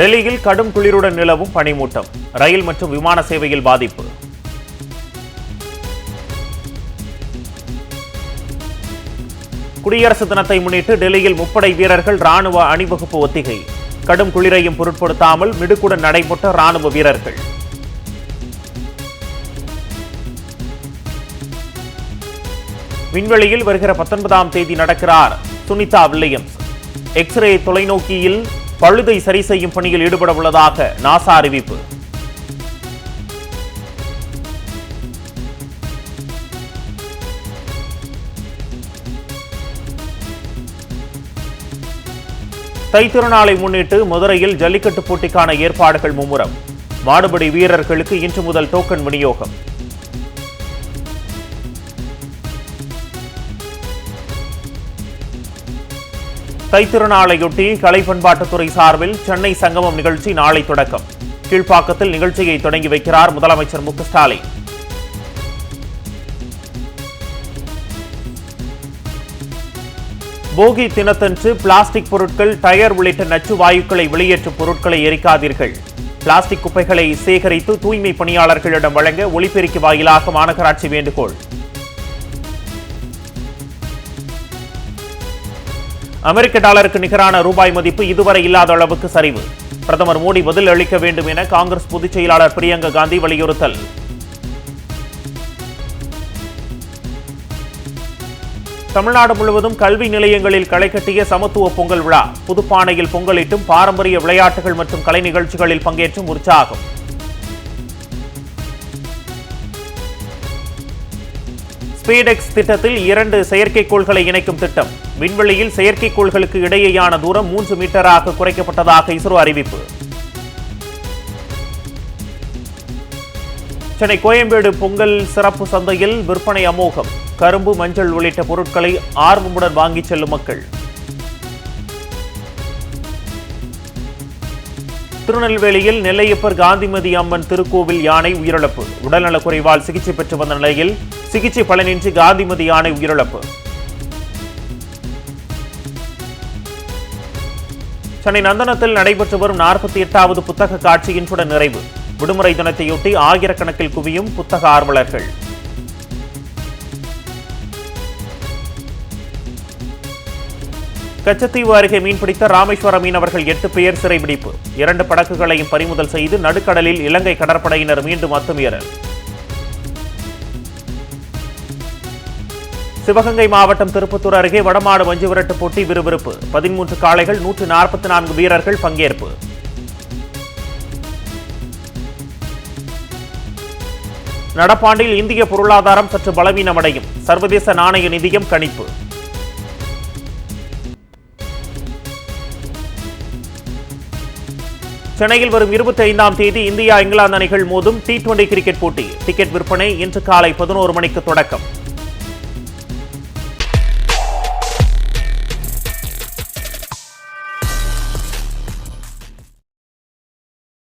டெல்லியில் கடும் குளிருடன் நிலவும் பனிமூட்டம் ரயில் மற்றும் விமான சேவையில் பாதிப்பு. குடியரசு தினத்தை முன்னிட்டு டெல்லியில் முப்படை வீரர்கள் ராணுவ அணிவகுப்பு ஒத்திகை. கடும் குளிரையும் பொருட்படுத்தாமல் மிடுக்குடன் நடைபெற்ற ராணுவ வீரர்கள். விண்வெளியில் வருகிற பத்தொன்பதாம் தேதி நடக்கிறார் சுனிதா வில்லியம்ஸ். எக்ஸ்ரே தொலைநோக்கியில் பழுதை சரி செய்யும் பணியில் ஈடுபட உள்ளதாக நாசா அறிவிப்பு. தைத்திருநாளை முன்னிட்டு மதுரையில் ஜல்லிக்கட்டு போட்டிக்கான ஏற்பாடுகள் மும்முரம். மாடுபடி வீரர்களுக்கு இன்று முதல் டோக்கன் விநியோகம். தைத்திருநாளையொட்டி கலை பண்பாட்டுத்துறை சார்பில் சென்னை சங்கமம் நிகழ்ச்சி நாளை தொடக்கம். கீழ்ப்பாக்கத்தில் நிகழ்ச்சியை தொடங்கி வைக்கிறார் முதலமைச்சர் மு ஸ்டாலின். போகி தினத்தன்று பிளாஸ்டிக் பொருட்கள் டயர் உள்ளிட்ட நச்சு வாயுக்களை வெளியேற்றும் பொருட்களை எரிக்காதீர்கள். பிளாஸ்டிக் குப்பைகளை சேகரித்து தூய்மை பணியாளர்களிடம் வழங்க ஒளிபெருக்கி வாயிலாக மாநகராட்சி வேண்டுகோள். அமெரிக்க டாலருக்கு நிகரான ரூபாய் மதிப்பு இதுவரை இல்லாத அளவுக்கு சரிவு. பிரதமர் மோடி பதில் அளிக்க வேண்டும் என காங்கிரஸ் பொதுச் செயலாளர் பிரியங்கா காந்தி வலியுறுத்தல். தமிழ்நாடு முழுவதும் கல்வி நிலையங்களில் களை கட்டிய சமத்துவ பொங்கல் விழா. புதுப்பானையில் பொங்கலிட்டும் பாரம்பரிய விளையாட்டுகள் மற்றும் கலை நிகழ்ச்சிகளில் பங்கேற்றும் உற்சாகம். ஸ்பீடெக்ஸ் திட்டத்தில் இரண்டு செயற்கைக்கோள்களை இணைக்கும் திட்டம். விண்வெளியில் செயற்கைக்கோள்களுக்கு இடையேயான தூரம் மூன்று மீட்டராக குறைக்கப்பட்டதாக இஸ்ரோ அறிவிப்பு. சென்னை கோயம்பேடு பொங்கல் சிறப்பு சந்தையில் விற்பனை அமோகம். கரும்பு மஞ்சள் உள்ளிட்ட பொருட்களை ஆர்வமுடன் வாங்கிச் செல்லும் மக்கள். திருநெல்வேலியில் நெல்லையப்பர் காந்திமதி அம்மன் திருக்கோவில் யானை உயிரிழப்பு. உடல்நலக்குறைவால் சிகிச்சை பெற்று வந்த நிலையில் சிகிச்சை பலனின்றி காந்திமதி யானை உயிரிழப்பு. சென்னை நந்தனத்தில் நடைபெற்று வரும் நாற்பத்தி எட்டாவது புத்தக காட்சி இன்றுடன் நிறைவு. விடுமுறை தினத்தையொட்டி ஆயிரக்கணக்கில் குவியும் புத்தக ஆர்வலர்கள். கச்சத்தீவு அருகே மீன்பிடித்த ராமேஸ்வர மீனவர்கள் எட்டு பேர் சிறைபிடிப்பு இரண்டு படகுகளையும் பறிமுதல் செய்து நடுக்கடலில் இலங்கை கடற்படையினர் மீண்டும் அத்துமீறல். சிவகங்கை மாவட்டம் திருப்பத்தூர் அருகே வடமாடு மஞ்சு விரட்டு போட்டி விறுவிறுப்பு. பதிமூன்று காளைகள் நூற்று நாற்பத்தி நான்கு வீரர்கள் பங்கேற்பு. நடப்பாண்டில் இந்திய பொருளாதாரம் சற்று பலவீனமடையும். சர்வதேச நாணய நிதியம் கணிப்பு. சென்னையில் வரும் இருபத்தி ஐந்தாம் தேதி இந்தியா இங்கிலாந்து அணிகள் மோதும் டி டுவெண்டி கிரிக்கெட் போட்டி. டிக்கெட் விற்பனை இன்று காலை பதினோரு மணிக்கு தொடக்கம்.